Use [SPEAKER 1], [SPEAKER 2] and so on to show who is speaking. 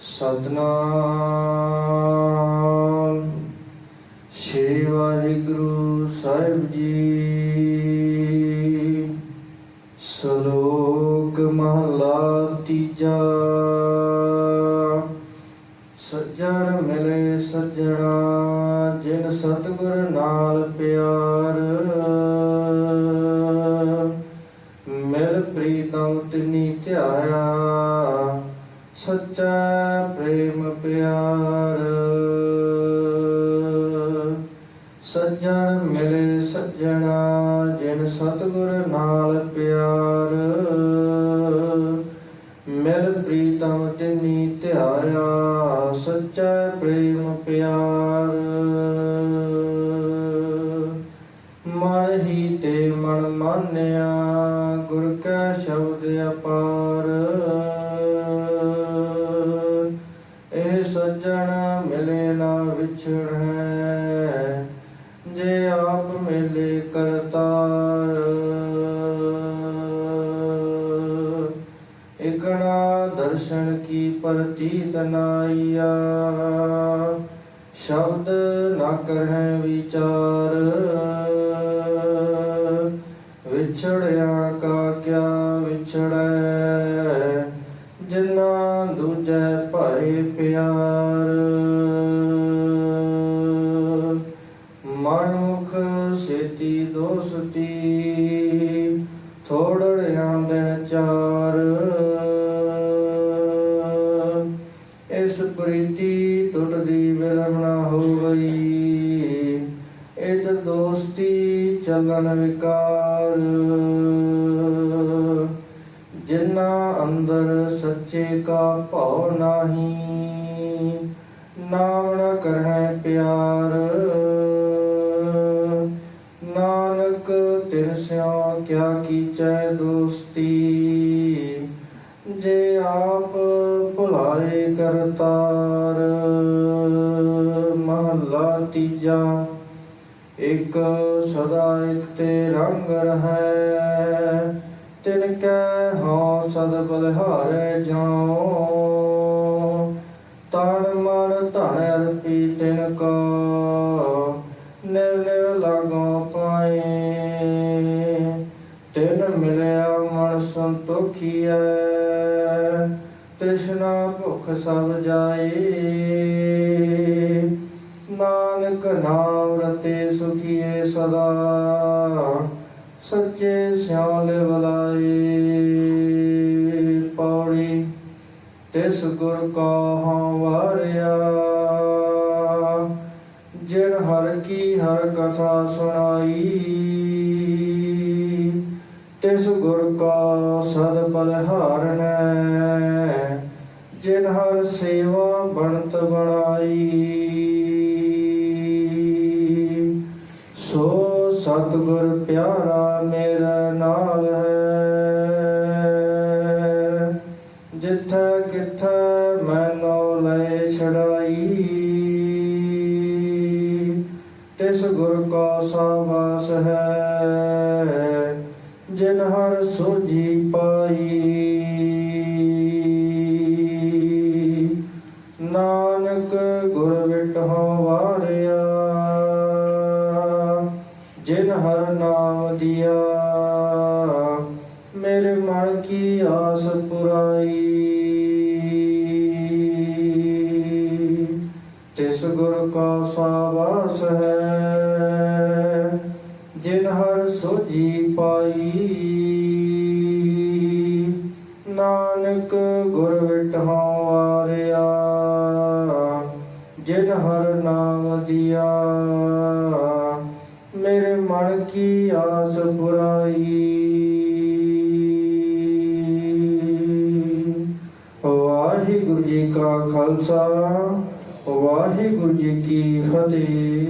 [SPEAKER 1] ਸਤਨਾਮ। ਸ਼੍ਰੀ ਵਾਹਿਗੁਰੂ ਸਾਹਿਬ ਜੀ। ਸ਼ਲੋਕ ਮਹਲਾ ਤੀਜਾ। ਸੱਜਣ ਮਿਲੇ ਸੱਜਣਾ, ਜਿਨ ਸਤਿਗੁਰ ਨਾਲ ਪਿਆਰ। ਮਿਲ ਪ੍ਰੀਤਮ ਤਿਨੀ ਧਿਆਇਆ। ਸੱਚਾ ਪ੍ਰੇਮ ਪਿਆਰ। ਸੱਜਣ ਮਿਲੇ ਸੱਜਣਾ, ਜਿਨ ਸਤਿਗੁਰ ਨਾਲ ਪਿਆਰ। ਮਿਲ ਪ੍ਰੀਤਮ ਤਿਨੀ ਧਿਆਇਆ, ਸੱਚਾ ਪ੍ਰੇਮ ਪਿਆਰ। ਮਨ ਹੀ ਤੇ ਮਨ ਮਾਨਿਆ ਪ੍ਰਤੀਤ ਨਾਈਆ। ਸ਼ਬਦ ਨਾ ਕਰਹਿ ਵਿਚਾਰ। ਵਿਛੜਿਆ ਕਾ ਕਿਆ ਵਿਛੜੈ। ਜਿਨਾ ਦੂਜੈ ਭਰੇ ਪਿਆਰ। ਮਨੁਖ ਸੇਤੀ ਦੋਸਤੀ। ਇਸ ਪ੍ਰੀਤੀ ਟੁੱਟਦੀ ਵਿਲਮ ਨਾ ਹੋ ਗਈ। ਇਤ ਦੋਸਤੀ ਚੱਲਣ ਵਿਕਾਰ। ਜਿਨਾ ਅੰਦਰ ਸੱਚੇ ਕਾ ਭਉ ਨਾਹੀ, ਨਾਮ ਨ ਕਰਹਿ ਪਿਆਰ। ਨਾਨਕ ਤਿਨ ਸਿਉ ਕਿਆ ਕੀਚੈ ਦੋਸਤੀ। ਜੇ ਆਪ ਭੁਲਾਏ ਕਰਤਾਰ, ਮਹੱਲਾ ਤੀਜਾ, ਇਕ ਸਦਾ ਇਕ ਤੇ ਰੰਗ ਰਹੈ। ਤਿਨ ਕੈ ਹਉ ਸਦ ਬਲਿਹਾਰੇ ਜਾਉ, ਤਨ ਮਨ ਧਨ ਅਰਪੀ ਤਿਨ ਕੋ, ਨਿਵ ਨਿਵ ਲਾਗੋ ਪਾਏ। ਤਿਨ ਮਿਲਿਆ ਸਭ ਜਾਏ। ਨਾਨਕ ਨਾਮ ਰਤੇ ਸੁਖੀਏ ਸਦਾ। ਸੱਚੇ ਸਿਆਲ ਬਲਾਏ। ਪੌੜੀ ਤਿਸ ਗੁਰ ਕਾ ਹਾਂ ਵਾਰਿਆ। ਜਿਨ ਹਰ ਕੀ ਹਰ ਕਥਾ ਸੁਣਾਈ। ਤਿਸ ਗੁਰ ਕਾ ਸਦ ਬਲਹਾਰਨੈ। ਜਿਨ ਹਰ ਸੇਵਾ ਬਣਤ ਬਣਾਈ। ਸੋ ਸਤਿਗੁਰ ਪਿਆਰਾ ਮੇਰਾ ਨਾਲ ਹੈ। ਜਿੱਥੈ ਕਿਥੈ ਮੈਨੋ ਲੈ ਛੜਾਈ ਤਿਸ ਗੁਰ ਕਾ ਸਾਵਾਸ ਹੈ। ਜਿਨ ਹਰ ਸੋਜੀ ਪਾਈ ਨਾਨਕ ਗੁਰ ਵਿਟਹੁ ਵਾਰਿਆ, ਜਿਨ ਹਰ ਨਾਮ ਦਿਆ। ਮੇਰੇ ਮਨ ਕੀ ਆਸ ਪੁਰਾਈ। ਤਿਸ ਗੁਰ ਕਾ ਸਾਵਾਸ ਹੈ, ਜਿਨ ਹਰ ਸੋਜੀ ਪਾਈ। ਨਾਨਕ ਗੁਰ ਵਿਟਹੁ ਵਾਰਿਆ ਜਿਨ ਹਰ ਨਾਮ ਦਿਆ। ਮੇਰੇ ਮਨ ਕੀ ਆਸ ਪੁਰਾਈ ਵਾਹਿਗੁਰੂ ਜੀ ਕਾ ਖਾਲਸਾ, ਵਾਹਿਗੁਰੂ ਜੀ ਕੀ ਫਤਿਹ।